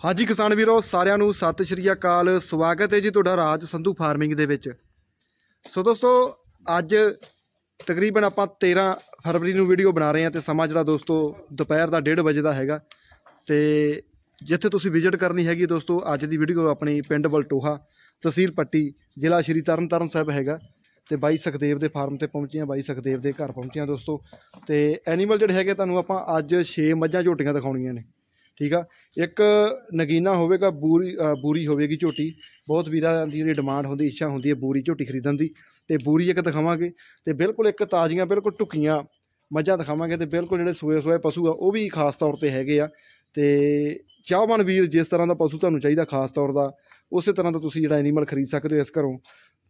ਹਾਂਜੀ ਕਿਸਾਨ ਵੀਰੋ, ਸਾਰਿਆਂ ਨੂੰ ਸਤਿ ਸ਼੍ਰੀ ਅਕਾਲ। ਸਵਾਗਤ ਹੈ ਜੀ ਤੁਹਾਡਾ ਰਾਜ ਸੰਧੂ ਫਾਰਮਿੰਗ ਦੇ ਵਿੱਚ। ਸੋ ਦੋਸਤੋ, ਅੱਜ ਤਕਰੀਬਨ ਆਪਾਂ 13 ਫਰਵਰੀ ਨੂੰ ਵੀਡੀਓ ਬਣਾ ਰਹੇ ਹਾਂ ਤੇ ਸਮਾਂ ਜਿਹੜਾ ਦੋਸਤੋ, ਦੁਪਹਿਰ ਦਾ 1:30 ਵਜੇ ਦਾ ਹੈਗਾ। ਤੇ ਜਿੱਥੇ ਤੁਸੀਂ ਵਿਜ਼ਿਟ ਕਰਨੀ ਹੈਗੀ ਦੋਸਤੋ, ਅੱਜ ਦੀ ਵੀਡੀਓ ਆਪਣੀ ਪਿੰਡ ਬਲਟੋਹਾ, ਤਹਿਸੀਲ ਪੱਟੀ, ਜ਼ਿਲ੍ਹਾ ਸ਼੍ਰੀ ਤਰਨਤਾਰਨ ਸਾਹਿਬ ਹੈਗਾ। ਤੇ ਬਾਈ ਸੁਖਦੇਵ ਦੇ ਫਾਰਮ ਤੇ ਪਹੁੰਚੇ ਹਾਂ, ਬਾਈ ਸੁਖਦੇਵ ਦੇ ਘਰ ਪਹੁੰਚੇ ਹਾਂ ਦੋਸਤੋ। ਤੇ ਐਨੀਮਲ ਜਿਹੜੇ ਹੈਗੇ ਤੁਹਾਨੂੰ ਆਪਾਂ ਅੱਜ 6 ਮੱਝਾਂ ਝੋਟੀਆਂ ਦਿਖਾਉਣੀਆਂ ਨੇ। ਠੀਕ ਆ? ਇੱਕ ਨਗੀਨਾ ਹੋਵੇਗਾ, ਬੂਰੀ ਬੂਰੀ ਹੋਵੇਗੀ ਝੋਟੀ। ਬਹੁਤ ਵੀਰਾਂ ਦੀ ਜਿਹੜੀ ਡਿਮਾਂਡ ਹੁੰਦੀ, ਇੱਛਾ ਹੁੰਦੀ ਹੈ ਬੂਰੀ ਝੋਟੀ ਖਰੀਦਣ ਦੀ। ਤੇ ਬੂਰੀ ਇੱਕ ਦਿਖਾਵਾਂਗੇ। ਤੇ ਬਿਲਕੁਲ ਇੱਕ ਤਾਜ਼ੀਆਂ, ਬਿਲਕੁਲ ਟੁਕੀਆਂ ਮੱਝਾਂ ਦਿਖਾਵਾਂਗੇ ਤੇ ਬਿਲਕੁਲ ਜਿਹੜੇ ਸੋਏ ਸੋਏ ਪਸ਼ੂ ਆ, ਉਹ ਵੀ ਖਾਸ ਤੌਰ ਤੇ ਹੈਗੇ ਆ। ਤੇ ਚਾਹਵਾਨ ਵੀਰ ਜਿਸ ਤਰ੍ਹਾਂ ਦਾ ਪਸ਼ੂ ਤੁਹਾਨੂੰ ਚਾਹੀਦਾ ਖਾਸ ਤੌਰ ਦਾ, ਉਸੇ ਤਰ੍ਹਾਂ ਦਾ ਤੁਸੀਂ ਜਿਹੜਾ ਐਨੀਮਲ ਖਰੀਦ ਸਕਦੇ ਹੋ ਇਸ ਘਰੋਂ।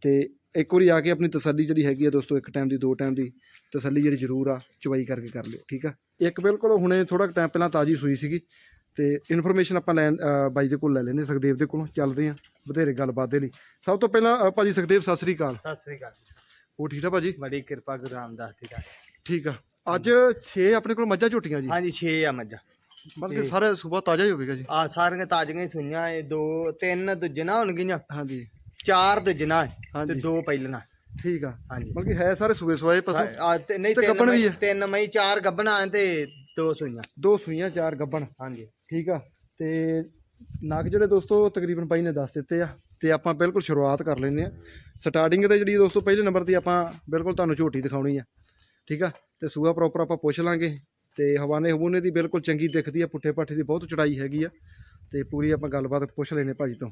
ਤੇ ਇੱਕ ਵਾਰੀ ਆ ਕੇ ਆਪਣੀ ਤਸੱਲੀ ਜਿਹੜੀ ਹੈਗੀ ਆ ਦੋਸਤੋ, ਇੱਕ ਟਾਈਮ ਦੀ, ਦੋ ਟਾਈਮ ਦੀ ਤਸੱਲੀ ਜਿਹੜੀ ਜ਼ਰੂਰ ਆ ਚਵਾਈ ਕਰਕੇ ਕਰ ਲਿਓ, ਠੀਕ ਆ? ਇੱਕ ਬਿਲਕੁਲ ਹੁਣੇ ਥੋੜਾ ਟਾਈਮ ਪਹਿਲਾਂ ਤਾਜ਼ੀ ਸੂਈ ਸੀਗੀ। ਤੇ ਇਨਫੋਰਮੇਸ਼ਨ ਆਪਾਂ ਲੈਣ ਅ, ਬਾਈ ਦੇ ਕੋਲ ਲੈ ਲੈਨੇ ਸੁਖਦੇਵ ਦੇ ਕੋਲੋਂ ਚੱਲਦੇ ਆਂ ਬਥੇਰੇ ਗੱਲਬਾਤ ਦੇ ਲਈ। ਸਭ ਤੋਂ ਪਹਿਲਾਂ ਅ, ਭਾਜੀ ਸੁਖਦੇਵ ਸਤਿ ਸ੍ਰੀ ਅਕਾਲ। ਸਤਿ ਸ੍ਰੀ ਅਕਾਲ ਉਹ ਠੀਕ ਆ ਭਾਜੀ? ਬੜੀ ਕਿਰਪਾ ਗੁਰੂ ਰਾਮਦਾਸ ਦੀ ਦਾ ਠੀਕ ਆ। ਅੱਜ 6 ਆਪਣੇ ਕੋਲ ਮੱਝਾਂ ਝੋਟੀਆਂ ਜੀ? ਹਾਂਜੀ 6 ਆ ਮੱਝਾਂ। ਮਤਲਬ ਕਿ ਤੇ- ਸਾਰਾ ਸੂਬਾ ਤਾਜ਼ਾ ਹੀ ਹੋਵੇਗਾ ਜੀ। ਆ ਸਾਰੀਆਂ ਤਾਜ਼ੀਆਂ ਹੀ ਸੁਈਆਂ ਇਹ ਦੋ ਤਿੰਨ ਦੁੱਜਣਾ ਹੋਣਗੀਆਂ। ਹਾਂਜੀ। ਚਾਰ ਦੁੱਜਣਾ ਤੇ ਹਾਂਜੀ। ਦੋ ਪਹਿਲਣਾ ਠੀਕ ਆ। ਹਾਂਜੀ। ਮਤਲਬ ਕਿ ਹੈ ਸਾਰੇ ਸੂਬੇ ਸਵਾਏ ਪਸ਼ੂ ਆ ਤੇ ਨਹੀਂ ਤੇ ਤਿੰਨ ਗੱਭਣ ਵੀ ਮਈ ਆ। ਤਿੰਨ ਮਈ ਚਾਰ ਗੱਭਣਾ ਤੇ ਦੋ ਸੂਈਆਂ। ਦੋ ਸੂਈਆਂ, ਚਾਰ ਗੱਬਣ। ਹਾਂਜੀ। ਠੀਕ ਆ। ਤੇ ਨਗ ਜਿਹੜੇ ਦੋਸਤੋ ਤਕਰੀਬਨ ਬਾਈ ਨੇ ਦੱਸ ਦਿੱਤੇ ਆ। ਤੇ ਆਪਾਂ ਬਿਲਕੁਲ ਸ਼ੁਰੂਆਤ ਕਰ ਲੈਂਦੇ ਆ। ਸਟਾਰਟਿੰਗ ਤੇ ਜਿਹੜੀ ਦੋਸਤੋ ਪਹਿਲੇ ਨੰਬਰ ਦੀ ਆਪਾਂ ਬਿਲਕੁਲ ਤੁਹਾਨੂੰ ਝੋਟੀ ਦਿਖਾਉਣੀ ਆ। ਠੀਕ ਆ? ਤੇ ਸੂਆ ਪ੍ਰੋਪਰ ਆਪਾਂ ਪੁੱਛ ਲਾਂਗੇ। ਤੇ ਹਵਾਨੇ ਹਵੂਨੇ ਦੀ ਬਿਲਕੁਲ ਚੰਗੀ ਦਿਖਦੀ ਆ। ਪੁੱਠੇ ਪਾਠੇ ਦੀ ਬਹੁਤ ਚੜਾਈ ਹੈਗੀ ਆ। ਤੇ ਪੂਰੀ ਆਪਾਂ ਗੱਲਬਾਤ ਪੁੱਛ ਲੈਨੇ ਭਾਜੀ ਤੋਂ।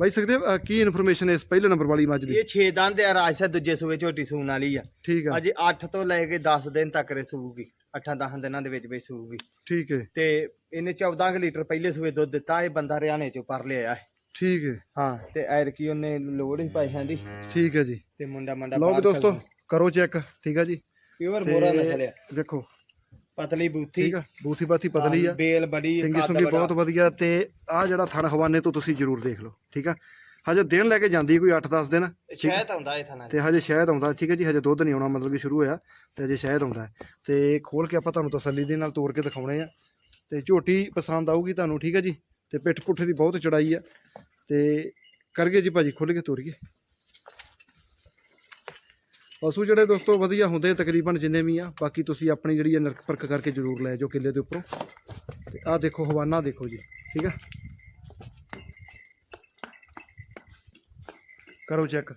ਬਾਈ ਸਕਦੇ ਆ, ਕੀ ਇਨਫੋਰਮੇਸ਼ਨ ਇਸ ਪਹਿਲੇ ਨੰਬਰ ਵਾਲੀ ਮੱਝ ਦੀ? ਇਹ 6 ਦੰਦ ਆ ਰਾਜਸਾ ਦੂਜੇ ਸੂਏ ਝੋਟੀ ਸੂਣ ਵਾਲੀ ਆ। ਠੀਕ ਆ। ਅਜੇ 8 ਤੋਂ ਲੈ ਕੇ 10 ਦਿਨ ਤੱਕ ਰੇ ਸੂਗੀ 8-10 ਦਿਨਾਂ ਦੇ ਵਿੱਚ ਵਿੱਚ ਸੂਗੀ ਠੀਕ ਹੈ। ਤੇ ਇਹਨੇ 14 ਕੁ ਲੀਟਰ ਪਹਿਲੇ ਸੂਏ ਦੁੱਧ ਦਿੱਤਾ ਇਹ ਬੰਦਾ ਹਰਿਆਣੇ ਚੋਂ ਪਰ ਲਿਆ ਹੈ। ਠੀਕ ਹੈ। ਹਾਂ ਤੇ ਐਰ ਕੀ ਉਹਨੇ ਲੋੜ ਹੀ ਪੈਸਿਆਂ ਦੀ ਠੀਕ ਹੈ ਜੀ। ਤੇ ਮੁੰਡਾ ਮੰਡਾ ਲਓ ਵੀ ਦੋਸਤੋ ਕਰੋ ਚੈੱਕ ਠੀਕ ਆ ਜੀ? ਪਿਓਰ ਮੋਰਾ ਨਸਲ ਆ। ਦੇਖੋ ਪਤਲੀ ਬੂਥੀ। ਠੀਕ ਆ ਬੂਥੀ ਬਾਥੀ ਪਤਲੀ ਆ। ਬੇਲ ਬੜੀ ਸਿੰਗੀ ਕੱਦ ਸੁੰਗੀ ਬੜਾ। ਬਹੁਤ ਵਧੀਆ ਤੇ ਆ ਜਿਹੜਾ ਥਣ ਹਵਾਨੇ ਤੋਂ ਤੁਸੀਂ ਜ਼ਰੂਰ ਦੇਖ ਲਓ ਠੀਕ ਆ? ਹਜੇ ਦਿਨ ਲੈ ਕੇ ਜਾਂਦੀ ਹੈ ਕੋਈ 8-10 ਦਿਨ ਸ਼ਹਿਦ ਆਉਂਦਾ ਇਹ ਥਾਣਾ ਤੇ ਹਜੇ ਸ਼ਹਿਦ ਆਉਂਦਾ ਠੀਕ ਹੈ ਜੀ ਹਜੇ ਦੁੱਧ ਨਹੀਂ ਆਉਣਾ ਮਤਲਬ ਕਿ ਸ਼ੁਰੂ ਹੋਇਆ ਤੇ ਹਜੇ ਸ਼ਹਿਦ ਆਉਂਦਾ ਹੈ। ਤੇ ਖੋਲ ਕੇ ਆਪਾਂ ਤੁਹਾਨੂੰ ਤਸੱਲੀ ਦੇ ਨਾਲ ਤੋੜ ਕੇ ਦਿਖਾਉਣੇ ਆ। ਤੇ ਝੋਟੀ ਪਸੰਦ ਆਊਗੀ ਤੁਹਾਨੂੰ ਠੀਕ ਹੈ ਜੀ? ਤੇ ਪਿੱਠ ਪੁੱਠੇ ਦੀ ਬਹੁਤ ਚੜਾਈ ਆ। ਤੇ ਕਰਗੇ ਜੀ ਭਾਜੀ ਖੁੱਲ ਕੇ ਤੋਰੀਏ। ਪਸ਼ੂ ਜਿਹੜੇ ਦੋਸਤੋ ਵਧੀਆ ਹੁੰਦੇ ਤਕਰੀਬਨ ਜਿੰਨੇ ਵੀ ਆ, ਬਾਕੀ ਤੁਸੀਂ ਆਪਣੀ ਜਿਹੜੀ ਹੈ ਨਰਕ ਪਰਖ ਕਰਕੇ ਜ਼ਰੂਰ ਲੈ ਜਾਓ ਕਿੱਲੇ ਦੇ ਉੱਪਰੋਂ। ਤੇ ਆਹ ਦੇਖੋ ਹਵਾਨਾ ਦੇਖੋ ਜੀ, ਠੀਕ ਆ? ਕਰੋ ਚੈੱਕ।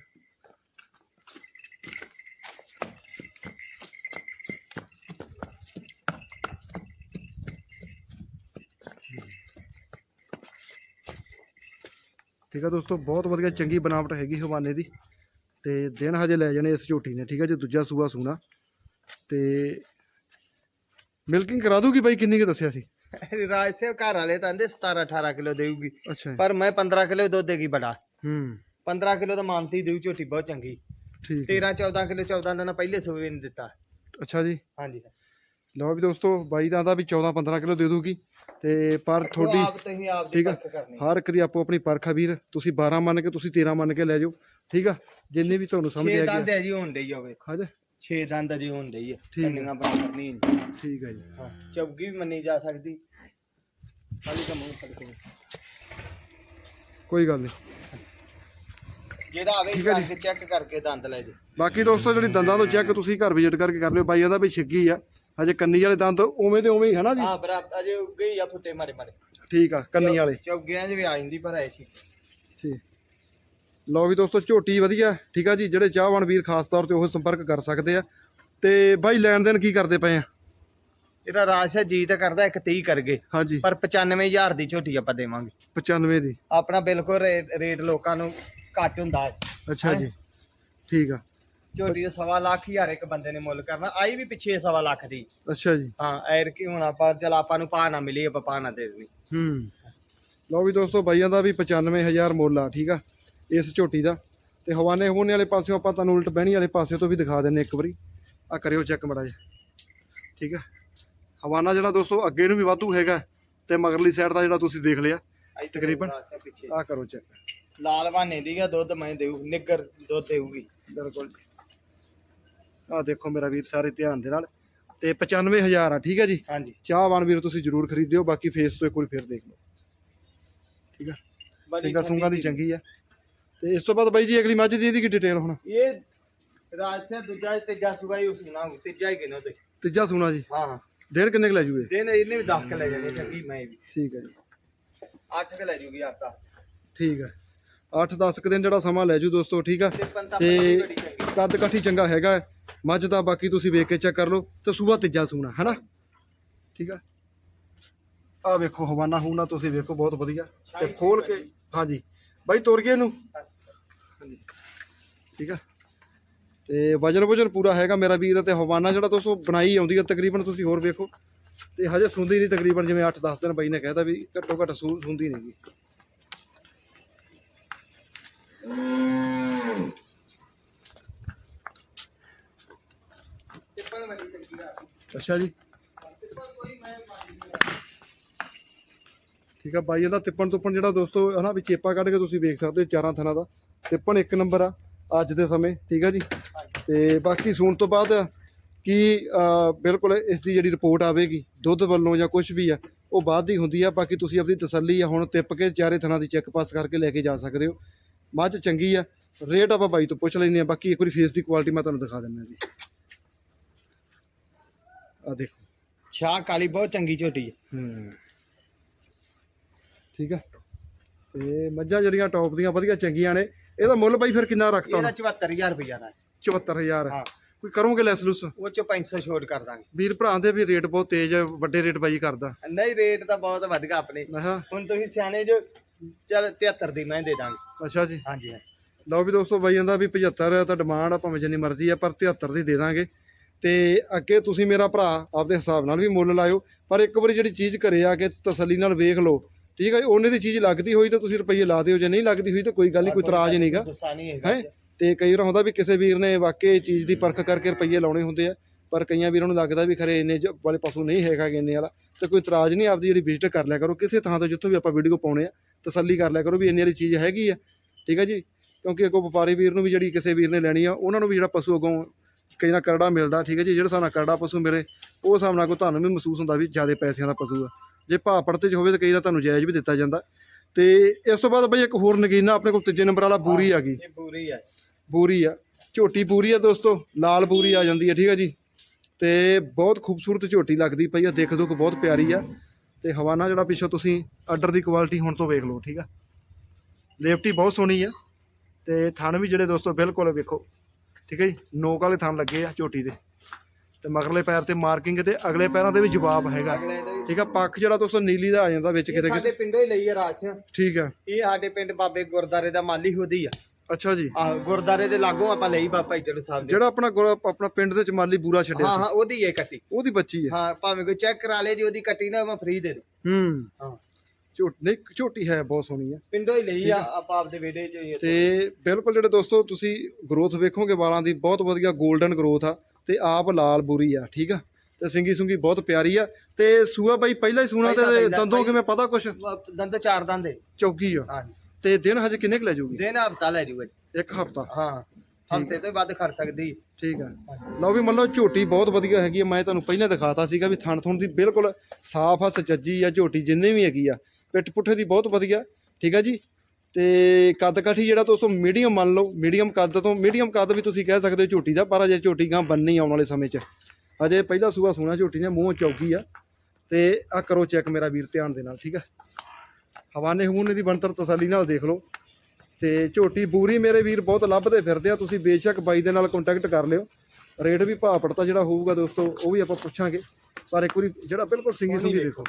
ਠੀਕ ਆ ਦੋਸਤੋ, ਬਹੁਤ ਵਧੀਆ ਚੰਗੀ ਬਣਾਵਟ ਹੈਗੀ ਹਵਾਨੇ ਦੀ। ਤੇ ਦਿਨ ਹਜੇ ਲੈ ਜਾਣੇ ਇਸ ਝੋਟੀ ਨੇ ਠੀਕ ਆ ਜੀ ਦੂਜਾ ਸੂਆ ਸੂਣਾ। ਤੇ ਮਿਲਕਿੰਗ ਕਰਾ ਦੂਗੀ ਬਾਈ ਕਿੰਨੀ ਕੁ ਦੱਸਿਆ ਸੀ? ਰਾਜ ਸੇ ਘਰ ਵਾਲੇ ਤਾਂ ਕਹਿੰਦੇ 17 18 ਕਿਲੋ ਦੇਊਗੀ ਅੱਛਾ। ਪਰ ਮੈਂ 15 ਕਿਲੋ ਦੁੱਧ ਦੇਗੀ ਬੜਾ। ਹੂੰ। 15 ਕਿਲੋ ਤਾਂ ਮਾਨਤੀ ਦੇਊ ਝੋਟੀ ਬਹੁਤ ਚੰਗੀ। ਠੀਕ ਹੈ। 13 14 ਕਿਲੋ 14 ਦਿਨ ਪਹਿਲੇ ਸੂਏ ਨੇ ਦਿੱਤਾ। ਅੱਛਾ ਜੀ। ਹਾਂਜੀ। ਲਓ ਵੀ ਦੋਸਤੋ ਬਾਈ ਦਾ ਆਂਦਾ ਵੀ 14 15 ਕਿਲੋ ਦੇ ਦੂਗੀ। ਤੇ ਪਰ ਤੁਹਾਡੀ ਆਪ ਤੁਸੀਂ ਆਪ ਦੀ ਠੀਕ ਆ। ਪਰਖ ਕਰਨੀ। ਹਰ ਇੱਕ ਦੀ ਆਪੋ ਆਪਣੀ ਪਰਖ ਆ ਵੀਰ। ਤੁਸੀਂ 12 ਮੰਨ ਕੇ ਤੁਸੀਂ 13 ਮੰਨ ਕੇ ਲੈ ਜਾਓ। ਠੀਕ ਆ? ਜਿੰਨੇ ਵੀ ਤੁਹਾਨੂੰ ਸਮਝ 6 ਆ। ਦੰਦ ਹੈ ਜੀ ਹੋਣ ਡਈ ਹੋਵੇ ਹਾਂਜੀ 6 ਦੰਦ ਜੀ ਹੋਣ ਡਈ ਹੈ ਠੀਕ ਆ। ਕੰਨੀਆਂ ਬਣਾ ਕਰਨੀ ਨਹੀਂ। ਠੀਕ ਹੈ ਜੀ। ਹਾਂ ਚੌਗੀ ਵੀ ਮੰਨੀ ਜਾ ਸਕਦੀ। ਖਾਲੀ ਦਾ ਮੂੰਹ ਫੜ ਕੇ ਕੋਈ ਗੱਲ ਨਹੀਂ। ਜਿਹੜਾ ਆਵੇ ਠੀਕ ਆ ਜੀ। ਕਰਕੇ ਚੈੱਕ ਕਰਕੇ ਦੰਦ ਲੈ ਜੇ। ਬਾਕੀ ਦੋਸਤੋ ਜਿਹੜੀ ਦੰਦਾਂ ਤੋਂ ਚੈੱਕ ਤੁਸੀਂ ਘਰ ਵਿਜ਼ਿਟ ਕਰਕੇ ਕਰ ਲਿਓ। ਬਾਈ ਇਹਦਾ ਵੀ ਛਿੱਗੀ ਆ। ਹਜੇ ਕੰਨੀ ਵਾਲੇ ਦੰਦ ਉਵੇਂ ਦੇ ਉਵੇਂ ਹੀ ਹਨਾ ਜੀ? ਹਾਂ ਬਰਾਬਰ ਅਜੇ ਉੱਗੇ ਹੀ ਆ ਫੁੱਟੇ ਮਾਰੇ ਮਾਰੇ ਠੀਕ ਆ ਕੰਨੀ ਵਾਲੇ। ਚੌਗਿਆਂ 'ਚ ਵੀ ਆ ਜਾਂਦੀ ਪਰ ਐਸੀ ਠੀਕ। ਲਓ ਵੀ ਦੋਸਤੋ ਝੋਟੀ ਵਧੀਆ ਠੀਕ ਆ ਜੀ? ਜਿਹੜੇ ਚਾਹਵਾਨ ਵੀਰ ਖਾਸ ਤੌਰ ਤੇ ਉਹ ਸੰਪਰਕ ਕਰ ਸਕਦੇ ਆ। ਤੇ ਬਾਈ ਲੈਣ ਦੇਣ ਕੀ ਕਰਦੇ ਪਏ ਆ? ਇਹਦਾ ਰਾਸ਼ਾ ਜੀ ਤਾਂ ਕਰਦਾ ਇੱਕ 30 ਕਰਗੇ ਹਾਂਜੀ। ਪਰ 95000 ਦੀ ਝੋਟੀ ਆਪਾਂ ਦੇਵਾਂਗੇ। 95 ਦੀ? ਆਪਣਾ ਬਿਲਕੁਲ ਰੇਟ ਰੇਟ ਲੋਕਾਂ ਨੂੰ ਘੱਟ ਹੁੰਦਾ ਹੈ। ਅੱਛਾ ਜੀ। ਠੀਕ ਆ। ਝੋਟੀ ਦਾ ਸਵਾ ਲੱਖ ਹਜ਼ਾਰ ਇੱਕ ਬੰਦੇ ਨੇ ਮੁੱਲ ਕਰਨਾ। ਆਈ ਵੀ ਪਿੱਛੇ ਸਵਾ ਲੱਖ ਦੀ। ਅੱਛਾ ਜੀ। ਹਾਂ ਐਰ ਕੀ ਹੁਣ ਆਪਾਂ ਚਲ ਆਪਾਂ ਨੂੰ ਪਾ ਨਾ ਮਿਲੀ ਆਪਾਂ ਪਾ ਨਾ ਦੇ ਦੇਣੀ ਹੂੰ। ਲਓ ਵੀ ਦੋਸਤੋ ਬਾਈਆਂ ਦਾ ਵੀ 95000 ਮੁੱਲ ਆ ਠੀਕ ਆ? ਇਸ ਝੋਟੀ ਦਾ। ਤੇ ਹਵਾਨੇ ਹਵਾਨੇ ਵਾਲੇ ਪਾਸਿਓਂ ਆਪਾਂ ਤੁਹਾਨੂੰ ਉਲਟ ਬਹਿਣੀ ਵਾਲੇ ਪਾਸੇ ਤੋਂ ਵੀ ਦਿਖਾ ਦਿੰਨੇ ਇੱਕ ਵਾਰੀ। ਆ ਕਰਿਓ ਚੈੱਕ ਮੜਾ ਜੀ ਠੀਕ ਆ? ਹਵਾਨਾ ਜਿਹੜਾ ਦੋਸਤੋ ਅੱਗੇ ਨੂੰ ਵੀ ਵਾਧੂ ਹੈਗਾ ਤੇ ਮਗਰਲੀ ਸਾਈਡ ਦਾ ਜਿਹੜਾ ਤੁਸੀਂ ਦੇਖ ਲਿਆ ਤਕਰੀਬਨ? ਆ ਕਰੋ ਚੈੱਕ ਲਾਲ ਬਾਨੇ ਦੀ ਆ ਦੁੱਧ ਮੈਂ ਦੇਊ ਨਿੱਗਰ ਦੁੱਧ ਦੇਊਗੀ। ਬਿਲਕੁਲ। ਆ ਦੇਖੋ ਮੇਰਾ ਵੀਰ ਸਾਰੇ ਧਿਆਨ ਦੇ ਨਾਲ। ਤੇ 95000 ਆ ਠੀਕ ਹੈ ਜੀ? ਹਾਂਜੀ। ਚਾਹਵਾਨ ਵੀਰ ਤੁਸੀਂ ਜਰੂਰ ਖਰੀਦਿਓ ਬਾਕੀ ਫੇਸ ਤੋਂ ਇੱਕ ਵਾਰੀ ਫਿਰ ਦੇਖ ਲਓ। ਠੀਕ ਬੜੀ ਸਿੰਘਾ ਸੁੰਗਾ ਦੀ ਚੰਗੀ ਆ। ਤੇ ਇਸ ਤੋਂ ਬਾਅਦ ਬਾਈ ਜੀ ਅਗਲੀ ਮੱਝ ਦੀ ਇਹਦੀ ਕੀ ਡਿਟੇਲ ਹੁਣ? ਇਹ ਰਾਜਸਿਆ ਦੂਜਾ ਤੀਜਾ ਸੂਗਾ ਹੀ ਉਸ ਨਾ ਤੀਜਾ ਹੀ ਗਿਨੋ ਤੇ ਤੀਜਾ ਸੂਣਾ ਜੀ? ਹਾਂ ਦਿਨ ਕਿੰਨੇ ਕੁ ਲੈ ਜੂਗੇ? ਦਿਨ ਇਹਨੇ ਵੀ 10 ਕ ਲੈ ਜਾਣੇ ਚੰਗੀ ਮੈਂ ਵੀ। ਠੀਕ ਹੈ ਜੀ। 8 ਕ ਲੈ ਜੂਗੀ ਆਪਦਾ ਠੀਕ ਹੈ। 8-10 ਕੁ ਦਿਨ ਜਿਹੜਾ ਸਮਾਂ ਲੈ ਜੂ ਦੋਸਤੋ ਠੀਕ ਆ? ਤੇ ਕੱਦ ਕਾਠੀ ਚੰਗਾ ਹੈਗਾ ਹੈ। ਮੱਝ ਦਾ ਬਾਕੀ ਤੁਸੀਂ ਵੇਖ ਕੇ ਚੈੱਕ ਕਰ ਲਓ ਤੇ ਸੂਆ ਤੀਜਾ ਸੂਣਾ ਹੈਨਾ? ਠੀਕ ਆ? ਆ ਵੇਖੋ ਹਵਾਨਾ ਹੂਨਾ ਤੁਸੀਂ ਵੇਖੋ ਬਹੁਤ ਵਧੀਆ। ਤੇ ਖੋਲ ਕੇ ਹਾਂਜੀ। ਬਾਈ, ਤੋਰ ਗਏ ਇਹਨੂੰ। ਹਾਂਜੀ ਠੀਕ ਆ। ਤੇ ਵਜਨ ਵਜਨ ਪੂਰਾ ਹੈਗਾ ਮੇਰਾ ਵੀਰ, ਤੇ ਹਵਾਨਾ ਜਿਹੜਾ ਦੋਸਤੋ ਬਣਾਈ ਆਉਂਦੀ ਹੈ ਤਕਰੀਬਨ ਤੁਸੀਂ ਹੋਰ ਵੇਖੋ। ਤੇ ਹਜੇ ਸੁੰਦੀ ਨਹੀਂ ਤਕਰੀਬਨ, ਜਿਵੇਂ 8-10 ਦਿਨ ਬਾਈ ਨੇ ਕਹਿਤਾ ਵੀ ਘੱਟੋ ਘੱਟ ਸੂ, ਸੁੰਦੀ ਨਹੀਂਗੀ ਟਿੱਪਣ ਅੱਛਾ ਜੀ। ਠੀਕ ਆ ਬਾਈ ਇਹਦਾ ਤਿੱਪਣ ਤੁੱਪਣ ਜਿਹੜਾ ਦੋਸਤੋ ਹਨਾ ਵੀ ਚੇਪਾ ਕੱਢ ਕੇ ਤੁਸੀਂ ਵੇਖ ਸਕਦੇ ਹੋ ਚਾਰਾਂ ਥਣਾ ਦਾ। ਤਿੱਪਣ ਇੱਕ ਨੰਬਰ ਆ ਅੱਜ ਦੇ ਸਮੇਂ ਠੀਕ ਆ ਜੀ? ਤੇ ਬਾਕੀ ਸੂਣ ਤੋਂ ਬਾਅਦ ਕੀ ਬਿਲਕੁਲ ਇਸ ਦੀ ਜਿਹੜੀ ਰਿਪੋਰਟ ਆਵੇਗੀ ਦੁੱਧ ਵੱਲੋਂ ਜਾਂ ਕੁਝ ਵੀ ਆ ਉਹ ਬਾਅਦ ਦੀ ਹੁੰਦੀ ਆ। ਬਾਕੀ ਤੁਸੀਂ ਆਪਣੀ ਤਸੱਲੀ ਆ ਹੁਣ ਤਿੱਪ ਕੇ ਚਾਰੇ ਥਣਾ ਦੀ ਚੈੱਕ ਪਾਸ ਕਰਕੇ ਲੈ ਕੇ ਜਾ ਸਕਦੇ ਹੋ। ਮੱਝ ਚੰਗੀ ਆ ਰੇਟ ਆਪਾਂ ਬਾਈ ਤੋਂ ਪੁੱਛ ਲੈਂਦੇ ਆ। ਬਾਕੀ ਇੱਕ ਵਾਰੀ ਫੇਸ ਦੀ ਕੁਆਲਿਟੀ ਮੈਂ ਤੁਹਾਨੂੰ ਦਿਖਾ ਦਿੰਦਾ ਜੀ। ਆ ਦੇਖੋ। ਛਾਹ ਕਾਲੀ ਬਹੁਤ ਚੰਗੀ ਝੋਟੀ ਹੈ ਹੂੰ। ਠੀਕ ਆ? ਤੇ ਮੱਝਾਂ ਜਿਹੜੀਆਂ ਟੌਪ ਦੀਆਂ ਵਧੀਆ ਚੰਗੀਆਂ ਨੇ ਇਹਦਾ ਮੁੱਲ ਬਾਈ ਫਿਰ ਕਿੰਨਾ ਰੱਖਤਾ ਇਹਦਾ ਹੁਣ 74000 ਰੁਪਇਆ ਦਾ 74000 ਹਾਂ। ਕੋਈ ਕਰੋਗੇ ਲੈਸ ਲੁਸ? ਉਹ ਚ 500 ਛੋਟ ਕਰ ਦਾਂਗੇ। ਵੀਰ ਭਰਾ ਦੇ ਵੀ ਰੇਟ ਬਹੁਤ ਤੇਜ਼ ਆ, ਵੱਡੇ ਰੇਟ ਬਾਈ ਕਰਦਾ। ਨਹੀਂ ਰੇਟ ਤਾਂ ਬਹੁਤ ਵਧੀਆ ਆਪਣੇ। ਹੁਣ ਤੁਸੀਂ ਸਿਆਣੇ ਜੋ ਚਲ 73 ਦੀ ਮੈਂ ਦੇ ਦਾਂਗੇ। ਅੱਛਾ ਜੀ। ਹਾਂਜੀ ਹਾਂ ਲਓ ਵੀ ਦੋਸਤੋ ਬਾਈ ਕਹਿੰਦਾ ਵੀ 75 ਤਾਂ ਡਿਮਾਂਡ ਆ ਭਾਵੇਂ ਜਿੰਨੀ ਮਰਜ਼ੀ ਆ ਪਰ 73 ਦੀ ਦੇ ਦਾਂਗੇ। ਤੇ ਅੱਗੇ ਤੁਸੀਂ ਮੇਰਾ ਭਰਾ ਆਪਦੇ ਹਿਸਾਬ ਨਾਲ ਵੀ ਮੁੱਲ ਲਾਇਓ ਪਰ ਇੱਕ ਵਾਰੀ ਜਿਹੜੀ ਚੀਜ਼ ਘਰੇ ਆ ਕੇ ਤਸੱਲੀ ਨਾਲ ਵੇਖ ਲਓ ਠੀਕ ਹੈ ਜੀ ਉਹਨੇ ਦੀ ਚੀਜ਼ ਲੱਗਦੀ ਹੋਈ ਤਾਂ ਤੁਸੀਂ ਰੁਪਈਏ ਲਾ ਦਿਓ ਜੇ ਨਹੀਂ ਲੱਗਦੀ ਹੋਈ ਤਾਂ ਕੋਈ ਗੱਲ ਨਹੀਂ ਕੋਈ ਇਤਰਾਜ਼ ਨਹੀਂਗਾ ਗੁੱਸਾ ਨਹੀਂ ਹੈਗਾ ਹੈ? ਤੇ ਕਈ ਵਾਰ ਹੁੰਦਾ ਵੀ ਕਿਸੇ ਵੀਰ ਨੇ ਵਾਕਈ ਚੀਜ਼ ਦੀ ਪਰਖ ਕਰਕੇ ਰੁਪਈਏ ਲਾਉਣੇ ਹੁੰਦੇ ਆ ਪਰ ਕਈਆਂ ਵੀਰਾਂ ਨੂੰ ਲੱਗਦਾ ਵੀ ਖਰੇ ਇੰਨੇ ਵਾਲੇ ਪਸ਼ੂ ਨਹੀਂ ਹੈਗਾ ਇੰਨੇ ਵਾਲਾ ਤੇ ਕੋਈ ਇਤਰਾਜ਼ ਨਹੀਂ ਆਪਦੀ ਜਿਹੜੀ ਵਿਜ਼ਿਟ ਕਰ ਲਿਆ ਕਰੋ ਕਿਸੇ ਥਾਂ ਤੋਂ ਜਿੱਥੋਂ ਵੀ ਆਪਾਂ ਵੀਡੀਓ ਪਾਉਣੇ ਆ ਤਸੱਲੀ ਕਰ ਲਿਆ ਕਰੋ ਵੀ ਇੰਨੇ ਵਾਲੀ ਚੀਜ਼ ਹੈਗੀ ਆ ਠੀਕ ਆ ਜੀ? ਕਿਉਂਕਿ ਅੱਗੋਂ ਵਪਾਰੀ ਵੀਰ ਨੂੰ ਵੀ ਜਿਹੜੀ ਕਿਸੇ ਵੀਰ ਨੇ ਲੈਣੀ ਆ ਉਹਨਾਂ ਨੂੰ ਵੀ ਜਿਹੜਾ ਪਸ਼ੂ ਅੱਗੋਂ ਕਈ ਨਾ ਕਰੜਾ ਮਿਲਦਾ ਠੀਕ ਹੈ ਜੀ? ਜਿਹੜਾ ਨਾਲ ਕਰੜਾ ਪਸ਼ੂ ਮਿਲੇ ਉਹ ਹਿਸਾਬ ਨਾਲ ਕੋ ਤੁਹਾਨੂੰ ਵੀ ਮਹਿਸੂਸ ਹੁੰਦਾ ਵੀ ਜ਼ਿਆਦਾ ਪੈਸਿਆਂ ਦਾ ਪਸ਼ੂ ਆ। ਜੇ ਭਾਅ ਪੜਤੇ 'ਚ ਹੋਵੇ ਤਾਂ ਕਈ ਵਾਰ ਤੁਹਾਨੂੰ ਜਾਇਜ਼ ਵੀ ਦਿੱਤਾ ਜਾਂਦਾ। ਤੇ ਇਸ ਤੋਂ ਬਾਅਦ ਬਈ ਇੱਕ ਹੋਰ ਨਗੀਨਾ ਆਪਣੇ ਕੋਲ ਤੀਜੇ ਨੰਬਰ ਵਾਲਾ ਬੂਰੀ ਆ ਗਈ। ਇਹ ਪੂਰੀ ਹੈ ਬੂਰੀ ਆ। ਝੋਟੀ ਬੂਰੀ ਆ ਦੋਸਤੋ ਲਾਲ ਬੂਰੀ ਆ ਜਾਂਦੀ ਹੈ ਠੀਕ ਆ ਜੀ। ਤੇ ਬਹੁਤ ਖੂਬਸੂਰਤ ਝੋਟੀ ਲੱਗਦੀ ਪਈ ਆ ਦੇਖ ਦੁੱਖ ਬਹੁਤ ਪਿਆਰੀ ਆ। ਤੇ ਹਵਾਨਾ ਜਿਹੜਾ ਪਿੱਛੋਂ ਤੁਸੀਂ ਆਰਡਰ ਦੀ ਕੁਆਲਿਟੀ ਹੁਣ ਤੋਂ ਵੇਖ ਲਓ ਠੀਕ ਆ। ਲੇਫਟੀ ਬਹੁਤ ਸੋਹਣੀ ਆ। ਤੇ ਥਣ ਵੀ ਜਿਹੜੇ ਦੋਸਤੋ ਬਿਲਕੁਲ ਵੇਖੋ ਠੀਕ ਹੈ ਜੀ। ਨੋਕ ਵਾਲੇ ਥਣ ਲੱਗੇ ਆ ਝੋਟੀ ਦੇ। ਤੇ ਮਗਰਲੇ ਪੈਰ ਤੇ ਮਾਰਕਿੰਗ ਤੇ ਅਗਲੇ ਪੈਰਾਂ ਤੇ ਵੀ ਜਵਾਬ ਹੈਗਾ। ਠੀਕ ਆ ਪੱਖ ਜਿਹੜਾ ਦੋਸਤੋ ਨੀਲੀ ਦਾ ਆ ਜਾਂਦਾ ਵਿੱਚ ਕਿਤੇ ਸਾਡੇ ਪਿੰਡੋਂ ਹੀ ਲਈ ਹੈ ਰਾਸਿਆ ਠੀਕ ਆ। ਇਹ ਸਾਡੇ ਪਿੰਡ ਬਾਬੇ ਗੁਰਦਾਰੇ ਦਾ ਮਾਲੀ ਹੋਦੀ ਆ। ਅੱਛਾ ਜੀ। ਆਹ ਗੁਰਦਾਰੇ ਦੇ ਲਾਗੋਂ ਆਪਾਂ ਲਈ ਬਾਬਾ ਭਾਈ ਸਾਹਿਬ ਦੇ। ਜਿਹੜਾ ਆਪਣਾ ਆਪਣਾ ਪਿੰਡ ਦੇ ਚ ਮਾਲੀ ਬੂਰਾ ਛੱਡਿਆ ਹਾਂ ਹਾਂ ਉਹਦੀ ਇਹ ਕੱਟੀ। ਉਹਦੀ ਬੱਚੀ ਆ। ਹਾਂ ਭਾਵੇਂ ਕੋਈ ਚੈੱਕ ਕਰਾ ਲੇ ਜੀ ਉਹਦੀ ਕੱਟੀ ਨਾ ਮੈਂ ਫ੍ਰੀ ਦੇ ਦੂੰ। ਹੂੰ। ਹਾਂ। ਝੋਟ ਝੋਟੀ ਹੈ ਬਹੁਤ ਸੋਹਣੀ ਆ। ਪਿੰਡੋਂ ਹੀ ਲਈ ਆ ਆਪਾਂ ਆਪਦੇ ਵਿਹੜੇ ਚ ਹੀ। ਤੇ ਬਿਲਕੁਲ ਜਿਹੜੇ ਦੋਸਤੋ ਤੁਸੀਂ ਗਰੋਥ ਵੇਖੋਗੇ ਵਾਲਾਂ ਦੀ ਬਹੁਤ ਵਧੀਆ 골ਡਨ ਗਰੋਥ ਆ। ਤੇ ਆਪ ਲਾਲ ਬੂਰੀ ਆ ਠੀਕ ਆ? ਤੇ ਸਿੰਗੀ ਸੁੰਗੀ ਬਹੁਤ ਪਿਆਰੀ ਆ। ਤੇ ਸੂਆ ਬਾਈ ਪਹਿਲਾਂ ਹੀ ਸੂਣਾ ਤੇ ਪਹਿਲਾਂ- ਦੰਦੋਂ ਕਿਵੇਂ ਪਤਾ ਕੁਛ? ਦੰਦ ਚਾਰ ਦੰਦ ਚੌਕੀ ਆ। ਹਾਂ ਤੇ ਦਿਨ ਹਜੇ ਕਿੰਨੇ ਕੁ ਲੈ ਜਾਊਗੀ ਦਿਨ ਹਫਤਾ ਲੈ ਜੂਗਾ ਜੀ। ਇੱਕ ਹਫਤਾ। ਹਾਂ ਹਫ਼ਤੇ ਤੋਂ ਵੱਧ ਖੜ ਸਕਦੀ। ਠੀਕ ਆ। ਲਓ ਵੀ ਮੰਨ ਲਓ ਝੋਟੀ ਬਹੁਤ ਵਧੀਆ ਹੈਗੀ ਆ। ਮੈਂ ਤੁਹਾਨੂੰ ਪਹਿਲਾਂ ਦਿਖਾਤਾ ਸੀਗਾ ਵੀ ਥਣ ਥੁਣ ਦੀ ਬਿਲਕੁਲ ਸਾਫ਼ ਆ ਸੱਜੀ ਆ ਝੋਟੀ ਜਿੰਨੇ ਵੀ ਹੈਗੀ ਆ। ਪਿੱਠ ਪੁੱਠੇ ਦੀ ਬਹੁਤ ਵਧੀਆ। ਠੀਕ ਆ ਜੀ? ਤੇ ਕੱਦ ਕਾਠੀ ਜਿਹੜਾ ਦੋਸਤੋ ਮੀਡੀਅਮ ਮੰਨ ਲਓ ਮੀਡੀਅਮ ਕੱਦ ਤੋਂ ਮੀਡੀਅਮ ਕੱਦ ਵੀ ਤੁਸੀਂ ਕਹਿ ਸਕਦੇ ਹੋ ਝੋਟੀ ਦਾ ਪਰ ਅਜੇ ਝੋਟੀ ਗਾਂ ਬੰਨੀ ਆਉਣ ਵਾਲੇ ਸਮੇਂ 'ਚ। ਅਜੇ ਪਹਿਲਾ ਸੂਆ ਸੋਨਾ ਝੋਟੀ ਨੇ ਮੂੰਹ ਚੌਕੀ ਆ। ਤੇ ਆ ਕਰੋ ਚੈੱਕ ਮੇਰਾ ਵੀਰ ਧਿਆਨ ਦੇ ਨਾਲ ਠੀਕ ਆ? ਹਵਾਨੇ ਹਮੂਨੇ ਦੀ ਬਣਤਰ ਤਸੱਲੀ ਨਾਲ ਦੇਖ ਲਓ। ਤੇ ਝੋਟੀ ਬੂਰੀ ਮੇਰੇ ਵੀਰ ਬਹੁਤ ਲੱਭਦੇ ਫਿਰਦੇ ਆ ਤੁਸੀਂ ਬੇਸ਼ੱਕ ਬਾਈ ਦੇ ਨਾਲ ਕੰਟੈਕਟ ਕਰ ਲਿਓ। ਰੇਟ ਵੀ ਭਾਅ ਪੜਤਾ ਜਿਹੜਾ ਹੋਊਗਾ ਦੋਸਤੋ ਉਹ ਵੀ ਆਪਾਂ ਪੁੱਛਾਂਗੇ। ਪਰ ਇੱਕ ਵਾਰੀ ਜਿਹੜਾ ਬਿਲਕੁਲ ਸਿੰਗੀ ਸੁੰਗੀ ਦੇਖੋ।